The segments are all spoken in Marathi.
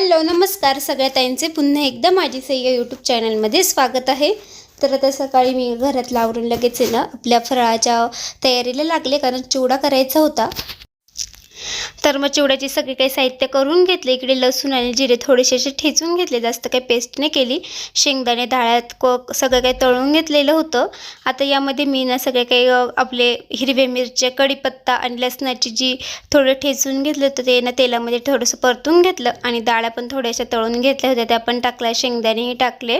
हॅलो नमस्कार सगळ्या ताईंचे. पुन्हा एकदा माझी सह्य यूट्यूब चॅनलमध्ये स्वागत आहे. तर आता सकाळी मी घरात लावरून लगेच आहे ना आपल्या फराळाच्या तयारीला लागले कारण चिवडा करायचा होता. तर मग चिवड्याची सगळी काही साहित्य करून घेतले. इकडे लसूण आणि जिरे थोडेसे असे ठेचून घेतले. जास्त काही पेस्ट नाही केली. शेंगदाणे डाळ्यात को सगळं काही तळून घेतलेलं होतं. आता यामध्ये मी ना सगळे काही आपले हिरवे मिरच्या कढीपत्ता आणि लसणाची जी थोडं ठेचून घेतलं होतं ते ना तेलामध्ये थोडंसं परतून घेतलं आणि डाळ्या पण थोड्याशा तळून घेतल्या होत्या. त्या पण टाकल्या. शेंगदाणेही टाकले.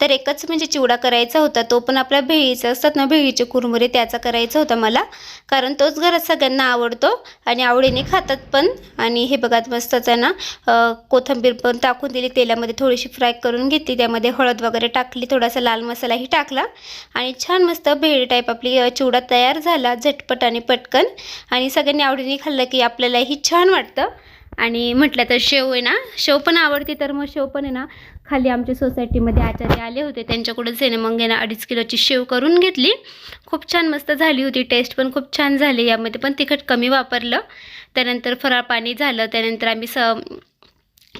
तर एकच म्हणजे चिवडा करायचा होता. तो पण आपल्या भेळीचा असतात ना भेळीचे कुरमुरे त्याचा करायचा होता मला. कारण तोच घरात सगळ्यांना आवडतो आणि आवडीने खातात पण. आणि हे बघा मस्त त्यांना ना कोथिंबीर पण टाकून दिली. तेलामध्ये थोडीशी फ्राय करून घेतली. त्यामध्ये हळद वगैरे टाकली. थोडासा लाल मसालाही टाकला. आणि छान मस्त भेळ टाईप आपली चिवडा तयार झाला. झटपट आणि पटकन. आणि सगळ्यांनी आवडीने खाल्लं की आपल्यालाही छान वाटतं. आणि म्हटलं तर शेव आहे ना शेव पण आवडते तर मग शेव पण आहे ना खाली आमच्या सोसायटीमध्ये आचार्य आले होते. त्यांच्याकडूनच आहे ना मग ना अडीच किलोची शेव करून घेतली. खूप छान मस्त झाली होती. टेस्ट पण खूप छान झाली यामध्ये. पण तिखट कमी वापरलं. त्यानंतर फराळ पाणी झालं. त्यानंतर आम्ही स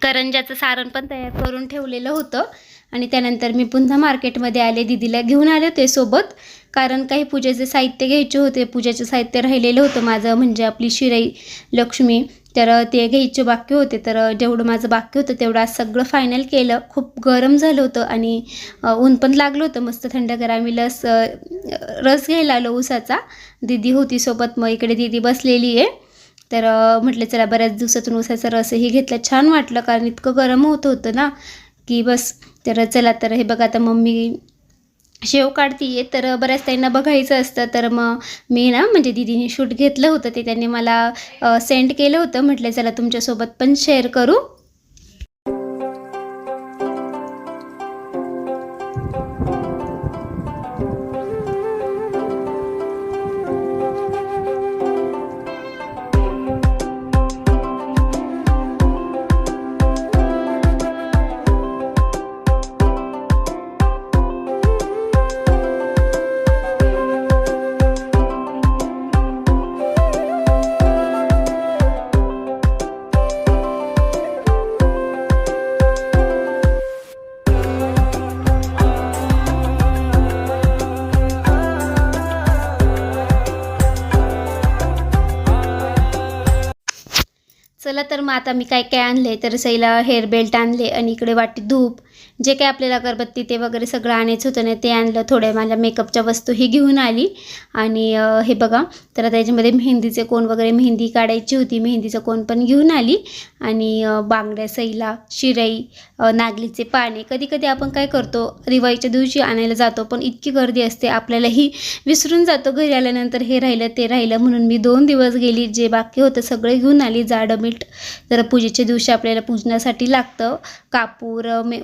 करंजाचं सारण पण तयार करून ठेवलेलं होतं. आणि त्यानंतर मी पुन्हा मार्केटमध्ये आले. दिदीला घेऊन आले होते सोबत. कारण काही पूजेचे साहित्य घ्यायचे होते पूजेचं साहित्य राहिलेलं होतं माझं म्हणजे आपली शिराई लक्ष्मी तर ते घ्यायचे बाकी होते. तर जेवढं माझं बाकी होतं तेवढं आज सगळं फायनल केलं. खूप गरम झालं होतं आणि ऊन पण लागलं होतं. मस्त थंडगार आम्ही लस रस घ्यायला आलो ऊसाचा दिदी होती सोबत मग इकडे दिदी बसलेली आहे. तर म्हटलं चला बऱ्याच दिवसातून ऊसाचा रसही घेतला. छान वाटलं कारण इतकं गरम होत होतं ना की बस. तर चला तर हे बघा आता मम्मी शेव काढतीये तर बऱ्याच त्यांना बघायचं असतं. तर मग मी ना म्हणजे दिदीने शूट घेतलं होतं ते. त्यांनी मला सेंड केलं होतं. म्हटलं चला तुमच्यासोबत पण शेअर करू. चला तर मग आता मी काय काय आणले तर सईला हेअर बेल्ट आणले आणि इकडे वाटी धूप. जे काय आपल्याला अगरबत्ती ते वगैरे सगळं आणायचं होतं ना ते आणलं थोड्या माझ्या मेकअपच्या वस्तूही घेऊन आली. आणि हे बघा तर त्याच्यामध्ये मेहंदीचे कोण वगैरे मेहंदी काढायची होती मेहंदीचं कोण पण घेऊन आली. आणि बांगड्या सईला शिराई नागलीचे पाने कधी कधी आपण काय करतो दिवाळीच्या दिवशी आणायला जातो पण इतकी गर्दी असते आपल्यालाही विसरून जातो घरी आल्यानंतर हे राहिलं ते राहिलं म्हणून मी दोन दिवस गेली जे बाकी होतं सगळे घेऊन आली जाडं मीठ. जर पूजेच्या दिवशी आपल्याला पूजनासाठी लागतं. कापूर मे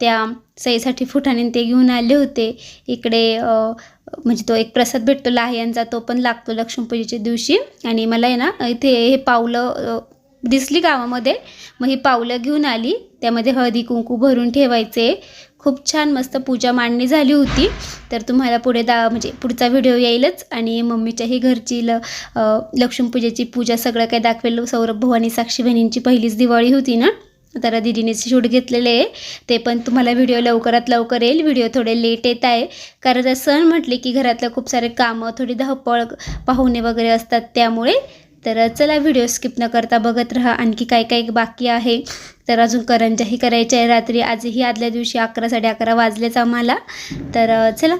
त्या सईसाठी फुटाने ते घेऊन आले होते. इकडे म्हणजे तो एक प्रसाद भेटतो लाह्यांचा तो पण लागतो लक्ष्मीपूजेच्या दिवशी. आणि मला आहे ना इथे हे पावलं दिसली गावामध्ये. मग ही पावलं घेऊन आली. त्यामध्ये हळदी कुंकू भरून ठेवायचे. खूप छान मस्त पूजा मांडणी झाली होती. तर तुम्हाला पुढे दा म्हणजे पुढचा व्हिडिओ येईलच. आणि मम्मीच्याही घरची ल लक्ष्मीपूजेची पूजा सगळं काही दाखवेल. सौरभ भवानी साक्षी बहिणींची पहिलीच दिवाळी होती ना? तर दिदीने शूट घेतलेले आहे ते पण तुम्हाला व्हिडिओ लवकरात लवकर येईल. व्हिडिओ थोडे लेट येत आहे. कारण जर सण म्हटले की घरातलं खूप सारे कामं थोडी धावपळ पाहुणे वगैरे असतात त्यामुळे तर चला व्हिडिओ स्किप न करता बघत राहा. आणखी काय काय बाकी आहे तर अजून करंजाही करायच्या आहे. रात्री आजही आदल्या दिवशी अकरा साडे अकरा वाजलेच आम्हाला. तर चला.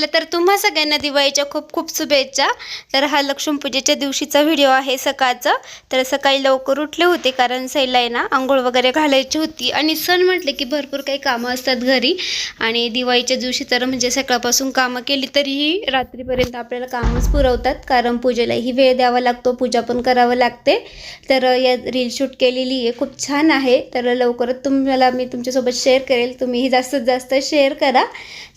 चला तर तुम्हा सगळ्यांना दिवाळीच्या खूप खूप शुभेच्छा. तर हा लक्ष्मीपूजेच्या दिवशीचा व्हिडिओ आहे सकाळचा. तर सकाळी लवकर उठले होते कारण सैला आहे ना आंघोळ वगैरे घालायची होती आणि सण म्हटले की भरपूर काही कामं असतात घरी. आणि दिवाळीच्या दिवशी तर म्हणजे सकाळपासून कामं केली तरीही रात्रीपर्यंत आपल्याला कामच पुरवतात. कारण पूजेलाही वेळ द्यावा लागतो पूजा पण करावं लागते. तर या रील शूट केलेली आहे खूप छान आहे. तर लवकरच तुम्हाला मी तुमच्यासोबत शेअर करेल. तुम्हीही जास्तीत जास्त शेअर करा.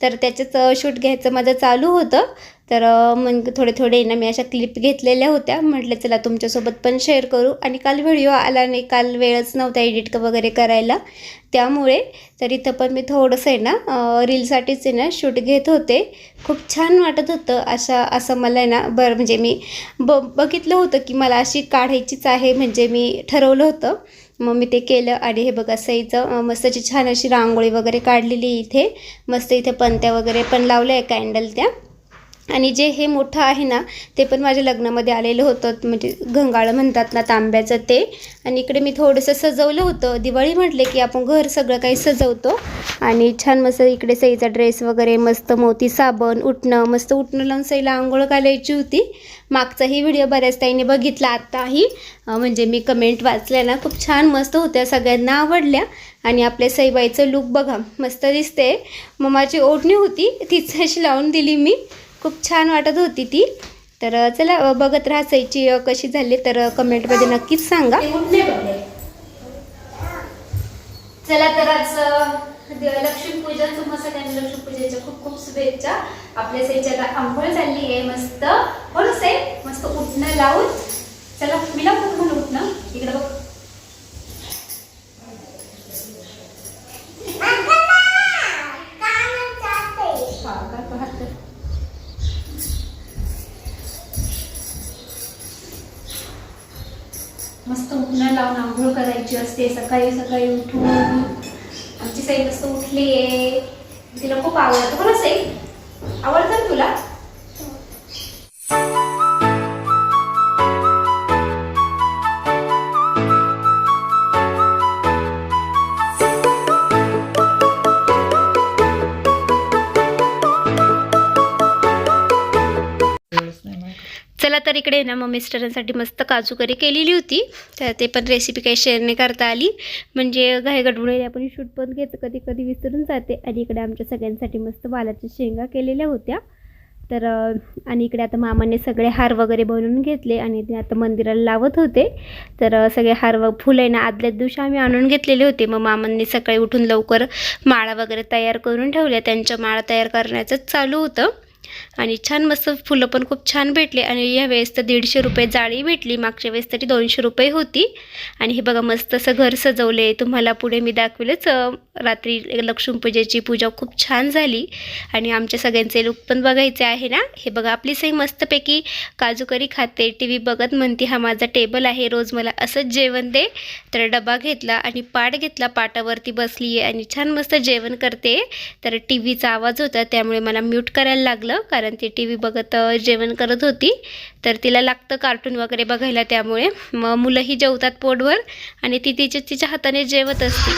तर त्याच्यात शूट घ्यायचं माझं चालू होतं. तर मग थोडे थोडे ना मी अशा क्लिप घेतलेल्या होत्या. म्हटलं चला तुमच्यासोबत पण शेअर करू. आणि काल व्हिडिओ आला नाही. काल वेळच नव्हता एडिट वगैरे करायला. त्यामुळे तर इथं पण मी थोडंसं आहे ना रीलसाठीच आहे ना शूट घेत होते. खूप छान वाटत होतं. अशा असं मला आहे ना बरं म्हणजे मी ब बघितलं होतं की मला अशी काढायचीच आहे म्हणजे मी ठरवलं होतं. मग मी ते केलं आणि हे बघा सईचं अं, मस्त अशी छान अशी रांगोळी वगैरे काढलेली आहे इथे. मस्त इथे पंत्या वगैरे पण लावल्या आहे कॅन्डल त्या. आणि जे हे मोठं आहे ना ते पण माझ्या लग्नामध्ये आलेलं होतं. म्हणजे घंगाळं म्हणतात ना तांब्याचं ते. आणि इकडे मी थोडंसं सजवलं होतं. दिवाळी म्हटले की आपण घर सगळं काही सजवतो. आणि छान मस्त इकडे सईचा ड्रेस वगैरे मस्त मोती साबण उठणं मस्त उठणं लावून सईला आंघोळ घालायची होती. मागचाही व्हिडिओ बऱ्याच ताईने बघितला. आत्ताही म्हणजे मी कमेंट वाचल्या ना खूप छान मस्त होत्या. सगळ्यांना आवडल्या. आणि आपल्या सईबाईचं लुक बघा मस्त दिसते मग माझी ओढणी होती तीच अशी लावून दिली मी. खूप छान वाटत होती ती. तर चला बघत राहा सईची कशी झाली. तर कमेंटमध्ये नक्कीच सांगा. चला तर आज लक्ष्मीपूजन तुम्हा सगळ्यांना लक्ष्मीपूजेच्या खूप खूप शुभेच्छा. आपल्या सैच्याला आंघोळ झाली आहे मस्त. बरोबर आहे मस्त उठणं लावून. चला मी लावू म्हणून उठणं. इकडे बघ. मस्त उठणं लावून आंघोळ करायची असते. सकाळी सकाळी उठून आमची साई मस्त उठली आहे तिला खूप आवडतं. मला साई? आवडतं ना तुला? चला तर इकडे ना मग मिस्टरांसाठी मस्त काजू करी केलेली होती. तर ते पण रेसिपी काही शेअर नाही करता आली. म्हणजे घाई आपण शूट पण घेतो कधी कधी विसरून जाते. आणि इकडे आमच्या सगळ्यांसाठी मस्त वालाच्या शेंगा केलेल्या होत्या. तर आणि इकडे आता मामाने सगळे हार वगैरे बनवून घेतले आणि ते आता मंदिराला लावत होते. तर सगळे हार व फुलं आहे ना आदल्याच दिवशी आम्ही आणून घेतलेले होते. मग मामांनी सकाळी उठून लवकर माळा वगैरे तयार करून ठेवल्या. त्यांच्या माळा तयार करण्याचंच चालू होतं. आणि छान मस्त फुलं पण खूप छान भेटले आणि यावेळेस तर दीडशे रुपये जाळी भेटली. मागच्या वेळेस तरी दोनशे रुपये होती. आणि हे बघा मस्त असं घर सजवले. तुम्हाला पुढे मी दाखवलेच. रात्री लक्ष्मीपूजेची पूजा खूप छान झाली. आणि आमच्या सगळ्यांचे लुक पण बघायचे आहे ना? हे बघा आपली सई मस्तपैकी काजूकरी खाते. टी व्ही बघत म्हणते हा माझा टेबल आहे. रोज मला असंच जेवण दे. तर डबा घेतला आणि पाट घेतला. पाटावरती बसली आहे आणि छान मस्त जेवण करते. तर टी व्हीचा आवाज होता त्यामुळे मला म्यूट करायला लागलं. कारण ती टी व्ही बघत जेवण करत होती. तर तिला लागतं कार्टून वगैरे बघायला त्यामुळे. मग मुलंही जेवतात पोटवर आणि ती तिच्या तिच्या हाताने जेवत असते.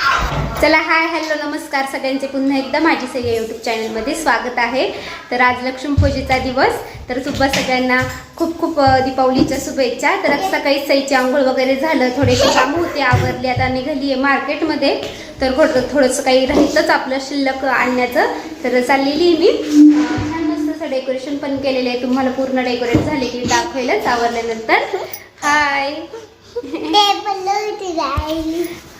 चला हाय हॅलो नमस्कार सगळ्यांचे. पुन्हा एकदा माझी सगळ्या यूट्यूब चॅनलमध्ये स्वागत आहे. तर आज लक्ष्मीपूजेचा दिवस. तर सुद्धा सगळ्यांना खूप खूप दीपावलीच्या शुभेच्छा. तर आज सकाळी सईची आंघोळ वगैरे झालं. थोडेसे कामं होते आवरले. आता निघाली आहे मार्केटमध्ये. तर थोडं थोडंसं काही राहिलंच आपलं शिल्लक आणण्याचं. तर चाललेली आहे मी. असं डेकोरेशन पण केलेलं आहे. तुम्हाला पूर्ण डेकोरेट झाले की दाखवेलच आवरल्यानंतर. हाय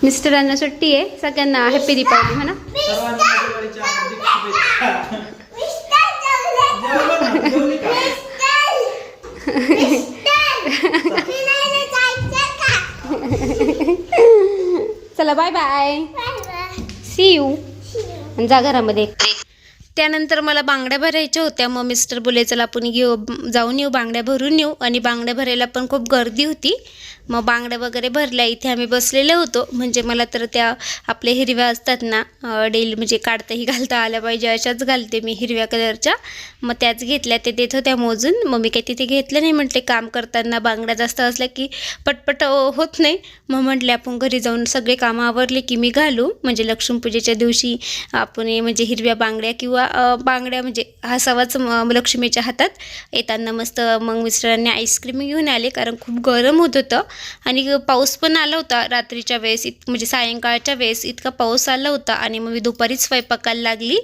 मिस्टरांना सुट्टी आहे. सगळ्यांना हॅपी दीपावली म्हणा? चला बाय बाय सी यू जा घरामध्ये. त्यानंतर मला बांगड्या भरायच्या होत्या. मग मिस्टर बोले चला आपण घेऊ जाऊन येऊ बांगड्या भरून येऊ. आणि बांगड्या भरायला पण खूप गर्दी होती. मग बांगड्या वगैरे भरल्या. इथे आम्ही बसलेले होतो. म्हणजे मला तर त्या आपल्या हिरव्या असतात ना डेली म्हणजे काढताही घालता आल्या पाहिजे अशाच घालते मी हिरव्या कलरच्या. मग त्याच घेतल्या ते देत होत्या मोजून. मग मी काही तिथे घेतलं नाही. म्हटले काम करताना बांगड्या जास्त असल्या की पटपट होत नाही. मग म्हटले आपण घरी जाऊन सगळे कामं आवरले की मी घालू. म्हणजे लक्ष्मीपूजेच्या दिवशी आपण हे म्हणजे हिरव्या बांगड्या किंवा अ, बांगड्या म्हणजे हसावाच म- लक्ष्मीच्या हातात येताना मस्त मग मिस्टरांनी आईस्क्रीम घेऊन आले कारण खूप गरम होत होतं. आणि पाऊस पण आला होता रात्रीच्या वेळेस इत म्हणजे सायंकाळच्या वेळेस इतका पाऊस आला होता. आणि मग मी दुपारीच स्वयंपाकाला लागली.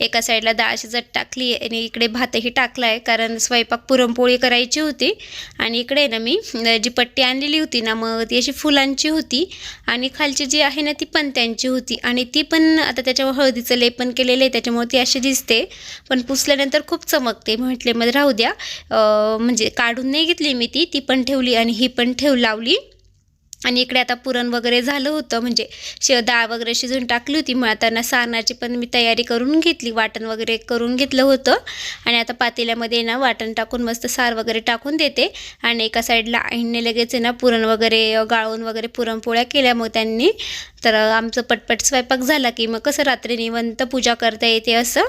एका साईडला डाळ शिजत टाकली आणि इकडे भातही टाकला आहे कारण स्वयंपाक पुरणपोळी करायची होती. आणि इकडे ना मी जी पट्टी आणलेली होती ना मग ती अशी फुलांची होती. आणि खालची जी आहे ना ती पण त्यांची होती. आणि ती पण आता त्याच्यावर हळदीचं लेपन केलेलं आहे त्याच्यामुळे ती अशी दिसते पण पुसल्यानंतर खूप चमकते. म्हटले मग राहू द्या. म्हणजे काढून नाही घेतली मी ती ती पण ठेवली आणि ही पण ठेव लावली. आणि इकडे आता पुरण वगैरे झालं होतं म्हणजे शे डाळ वगैरे शिजून टाकली होती. मग त्यांना सारणाची पण मी तयारी करून घेतली वाटण वगैरे करून घेतलं होतं. आणि आता पातेल्यामध्ये ना वाटण टाकून मस्त सार वगैरे टाकून देते. आणि एका साईडला आईने लगेच आहे ना पुरण वगैरे गाळून वगैरे पुरणपोळ्या केल्या. मग त्यांनी तर आमचं पटपट स्वयंपाक झाला की मग कसं रात्री निवंत पूजा करता येते असं.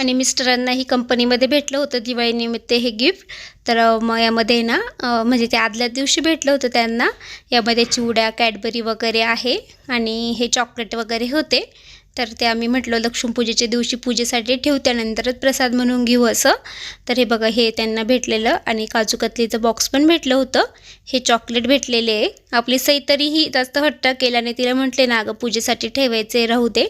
आणि मिस्टरांनाही कंपनीमध्ये भेटलं होतं दिवाळीनिमित्त हे गिफ्ट. तर मग यामध्ये ना म्हणजे ते आदल्या दिवशी भेटलं होतं त्यांना. यामध्ये चिवड्या कॅडबरी वगैरे आहे आणि हे चॉकलेट वगैरे होते. तर ते आम्ही म्हटलं लक्ष्मीपूजेच्या दिवशी पूजेसाठी ठेवू त्यानंतरच प्रसाद म्हणून घेऊ असं. तर हे बघा हे त्यांना भेटलेलं आणि काजू कतलीचं बॉक्स पण भेटलं होतं. हे चॉकलेट भेटलेले आहे. आपली सई तरीही जास्त हट्ट केल्याने तिला म्हटले ना अगं पूजेसाठी ठेवायचे राहू दे.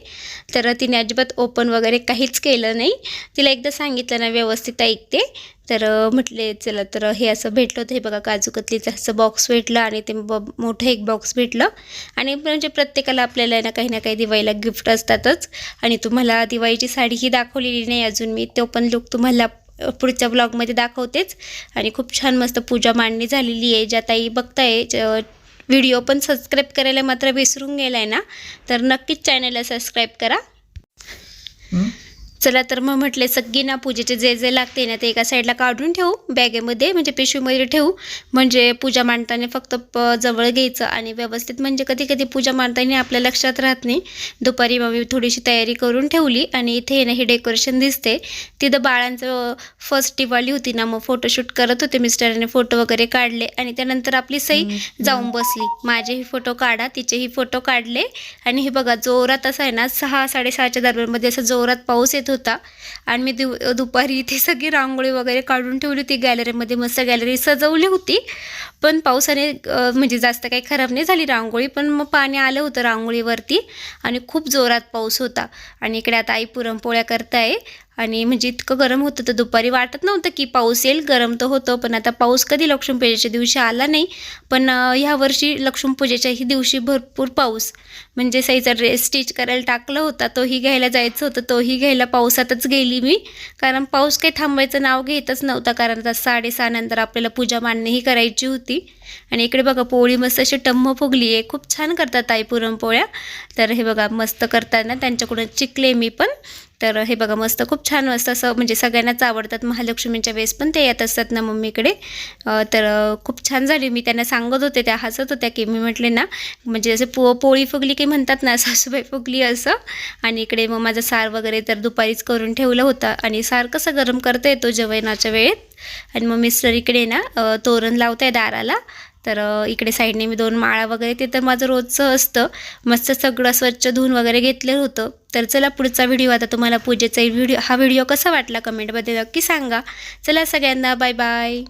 तर तिने अजिबात ओपन वगैरे काहीच केलं नाही. तिला एकदा सांगितलं ना व्यवस्थित ऐकते. तर म्हटले चला तर हे असं भेटलं होतं. हे बघा काजू कतलीचं असं बॉक्स भेटलं आणि ते ब मोठं एक बॉक्स भेटलं. आणि म्हणजे प्रत्येकाला आपल्याला ना काही ना काही दिवाळीला गिफ्ट असतातच. आणि तुम्हाला दिवाळीची साडीही दाखवलेली नाही अजून मी. तो पण लुक तुम्हाला पुढच्या ब्लॉगमध्ये दाखवतेच. आणि खूप छान मस्त पूजा मांडणी झालेली आहे. ज्या ताई बघताय ज- व्हिडिओ पण सबस्क्राईब करायला मात्र विसरून गेलाय ना. तर नक्कीच चॅनलला सबस्क्राईब करा. चला तर मग म्हटले सगळी ना पूजेचे जे जे लागते ना ते एका साईडला काढून ठेवू बॅगेमध्ये म्हणजे पिशवीमध्ये ठेवू. म्हणजे पूजा मांडताना फक्त प जवळ घ्यायचं आणि व्यवस्थित म्हणजे कधी कधी पूजा मांडताना आपल्या लक्षात राहत नाही. दुपारी मग मी थोडीशी तयारी करून ठेवली आणि इथे ना हे डेकोरेशन दिसते. तिथं बाळांचं फर्स्ट दिवाळी होती ना मग फोटोशूट करत होते मिस्टरांनी फोटो वगैरे काढले आणि त्यानंतर आपली सई जाऊन बसली. माझेही फोटो काढा तिचेही फोटो काढले आणि हे बघा जोरात असं आहे ना सहा साडेसहाच्या दरम्यानमध्ये असं जोरात पाऊस येत होता. आणि मी दु दुपारी इथे सगळी रांगोळी वगैरे काढून ठेवली होती. गॅलरीमध्ये मस्त गॅलरी सजवली होती. पण पावसाने म्हणजे जास्त काही खराब नाही झाली रांगोळी पण मग पाणी आलं होतं रांगोळीवरती. आणि खूप जोरात पाऊस होता. आणि इकडे आता आई पुरणपोळ्या करताय. आणि म्हणजे इतकं गरम होतं तर दुपारी वाटत नव्हतं की पाऊस येईल गरम तर होतं पण आता पाऊस कधी लक्ष्मीपूजेच्या दिवशी आला नाही पण ह्यावर्षी ह्या वर्षी लक्ष्मीपूजेच्याही दिवशी भरपूर पाऊस. म्हणजे साईचा ड्रेस स्टिच करायला टाकलं होता तोही घ्यायला जायचं होतं तोही घ्यायला पावसातच गेली मी. कारण पाऊस काही थांबायचं नाव घेतच नव्हता कारण आता साडेसहानंतर आपल्याला पूजा मांडणीही करायची होती. आणि इकडे बघा पोळी मस्त अशी टम्म फुगली आहे खूप छान करतात ताई पुरणपोळ्या. तर हे बघा मस्त करताना त्यांच्याकडून चिकले मी पण. तर हे बघा मस्त खूप छान मस्त असं म्हणजे सगळ्यांनाच आवडतात महालक्ष्मींच्या वेळेस पण ते येत असतात ना मम्मीकडे. तर खूप छान झाली. मी त्यांना सांगत होते त्या हसत होत्या की मी म्हटले ना म्हणजे असे पो पोळी फुगली की म्हणतात ना सासूबाई फुगली असं. आणि इकडे मग माझं सार वगैरे तर दुपारीच करून ठेवलं होतं. आणि सार कसं गरम करता येतो जेवणाच्या वेळेत. आणि मग मिस्टर इकडे ना तोरण लावत आहे दाराला. तर इकडे साईडने मी दोन माळा वगैरे ते तर माझं रोजचं असतं. मस्त सगळं स्वच्छ धुवून वगैरे घेतलं होतं. तर चला पुढचा व्हिडिओ आता तुम्हाला पूजेचा व्हिडिओ हा व्हिडिओ कसा वाटला कमेंटमध्ये नक्की सांगा. चला सगळ्यांना बाय बाय